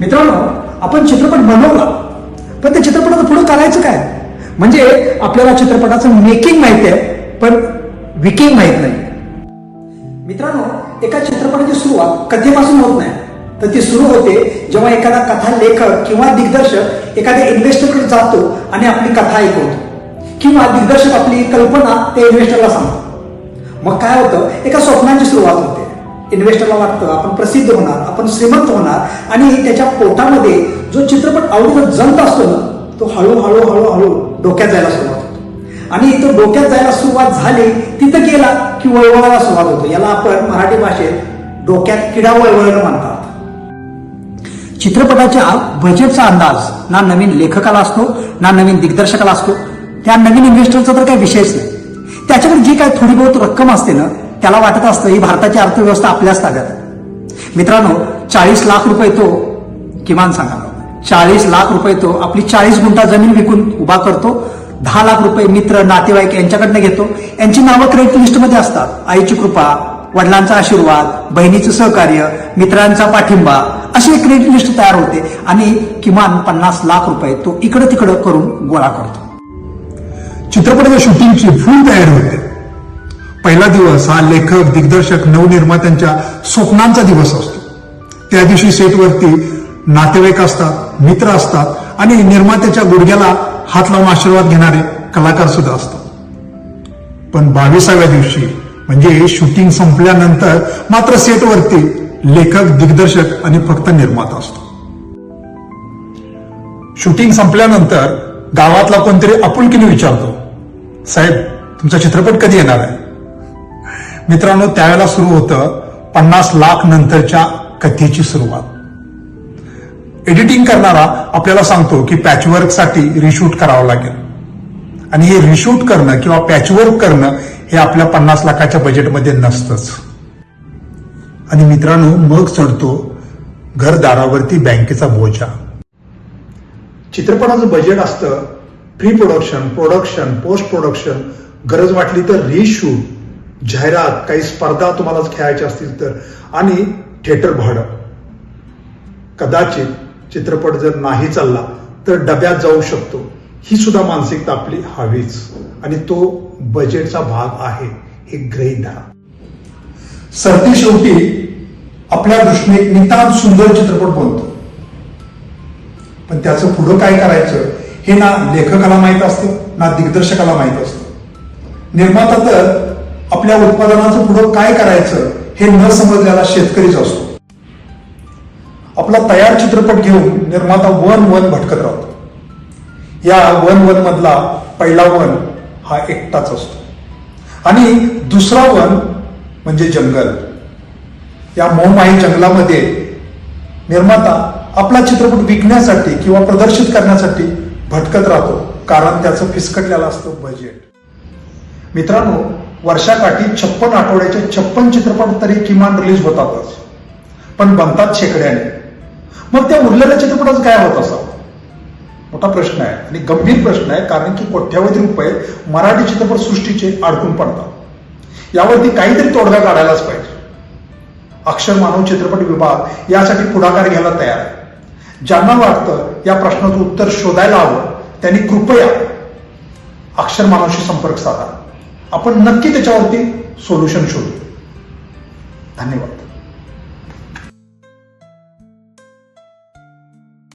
मित्रांनो आपण चित्रपट बनवला. पण त्या चित्रपटाचं पुढे करायचं काय? म्हणजे आपल्याला चित्रपटाचं मेकिंग माहिती आहे पण विकिंग माहीत नाही. मित्रांनो एका चित्रपटाची सुरुवात कथेपासून होत नाही? तर ती सुरू होते जेव्हा एखादा कथा लेखक किंवा दिग्दर्शक एखाद्या इन्व्हेस्टरकडे जातो आणि आपली कथा ऐकवतो. किंवा दिग्दर्शक आपली कल्पना त्या इन्व्हेस्टरला सांगतो. मग काय होतं? एका स्वप्नांची सुरुवात होते. इन्व्हेस्टरला वाटतं. आपण प्रसिद्ध होणार आपण श्रीमंत होणार. आणि त्याच्या पोटामध्ये जो चित्रपट आवडीचा जंत असतो ना तो हळूहळू हळूहळू डोक्यात जायला सुरुवात होतो. आणि तो डोक्यात जायला सुरुवात झाली तिथं गेला की वळवळायला सुरुवात होतो. याला आपण मराठी भाषेत डोक्यात किडा वळवळणं म्हणतात. चित्रपटाच्या बजेटचा अंदाज ना नवीन लेखकाला असतो ना नवीन दिग्दर्शकाला असतो. त्या नवीन इन्व्हेस्टरचा तर काही विषयच नाही. त्याच्याकडे जी काय थोडी बहुत रक्कम असते ना त्याला वाटत असतं ही भारताची अर्थव्यवस्था आपल्याच ताब्यात आहे. मित्रांनो चाळीस लाख रुपये तो किमान सांगा. चाळीस लाख रुपये तो आपली चाळीस गुंठा जमीन विकून उभा करतो. दहा लाख रुपये मित्र नातेवाईक यांच्याकडनं घेतो. यांची नावं क्रेडिट लिस्टमध्ये असतात. आईची कृपा वडिलांचा आशीर्वाद बहिणीचं सहकार्य मित्रांचा पाठिंबा अशी एक क्रेडिट लिस्ट तयार होते आणि किमान पन्नास लाख रुपये तो इकडं तिकडं करून गोळा करतो. चित्रपटाच्या शूटिंगची फुल तयारी होते. पहिला दिवस हा लेखक दिग्दर्शक नवनिर्मात्यांच्या स्वप्नांचा दिवस असतो. त्या दिवशी सेटवरती नातेवाईक असतात मित्र असतात आणि निर्मात्याच्या गुडघ्याला हात लावून आशीर्वाद घेणारे कलाकार सुद्धा असतात. पण बावीसाव्या दिवशी म्हणजे शूटिंग संपल्यानंतर मात्र सेटवरती लेखक दिग्दर्शक आणि फक्त निर्माता असतो. शूटिंग संपल्यानंतर गावातला कोणतरी आपुलकीने विचारतो साहेब तुमचा चित्रपट कधी येणार आहे? मित्रांनो त्यावेळेला सुरू होतं पन्नास लाख नंतरच्या कथेची सुरुवात. एडिटिंग करणारा आपल्याला सांगतो की पॅचवर्कसाठी रिशूट करावं लागेल. आणि हे रिशूट करणं किंवा पॅचवर्क करणं हे आपल्या पन्नास लाखाच्या बजेटमध्ये नसतंच. आणि मित्रांनो मग चढतो घरदारावरती बँकेचा बोजा. चित्रपटाचं बजेट असतं pre production production post production गरज वाटली तर रिशूट जाहिरात काही स्पर्धा तुम्हाला खेळायच्या असतील तर. आणि थिएटर भाडं. कदाचित चित्रपट जर नाही चालला तर डब्यात जाऊ शकतो. ही सुद्धा मानसिकता आपली हवीच. आणि तो बजेटचा भाग आहे. हे ग्रहीत धरा. सरती शेवटी आपल्या दृष्टीने एक नितांत सुंदर चित्रपट बनतो. पण त्याचं पुढं काय करायचं हे ना लेखकाला माहीत असतं ना दिग्दर्शकाला माहीत असतं. निर्माता तर आपल्या उत्पादनाचं पुढं काय करायचं हे न समजलेला शेतकरीच असतो. आपला तयार चित्रपट घेऊन निर्माता वन वन भटकत राहतो. या वन वन मधला पहिला वन हा एकटाच असतो. आणि दुसरा वन म्हणजे जंगल. या मोहमाही जंगलामध्ये निर्माता आपला चित्रपट विकण्यासाठी किंवा प्रदर्शित करण्यासाठी भटकत राहतो. कारण त्याचं फिसकटलेलं असतं बजेट मित्रांनो वर्षाकाठी छप्पन आठवड्याचे छप्पन चित्रपट तरी किमान रिलीज होतातच. पण बनतात शेकड्याने. मग त्या उरलेल्या चित्रपटाचं काय होत असावं? मोठा प्रश्न आहे आणि गंभीर प्रश्न आहे कारण की कोट्यावधी रुपये मराठी चित्रपट सृष्टीचे अडकून पडतात. यावरती काहीतरी तोडगा काढायलाच पाहिजे. अक्षर मानव चित्रपट विभाग यासाठी पुढाकार घ्यायला तयार आहे. ज्यांना वाटतं या प्रश्नाचं उत्तर शोधायला हवं त्यांनी कृपया अक्षर मानवशी संपर्क साधा. आपण नक्की त्याच्यावरती सोल्युशन शोधू. धन्यवाद.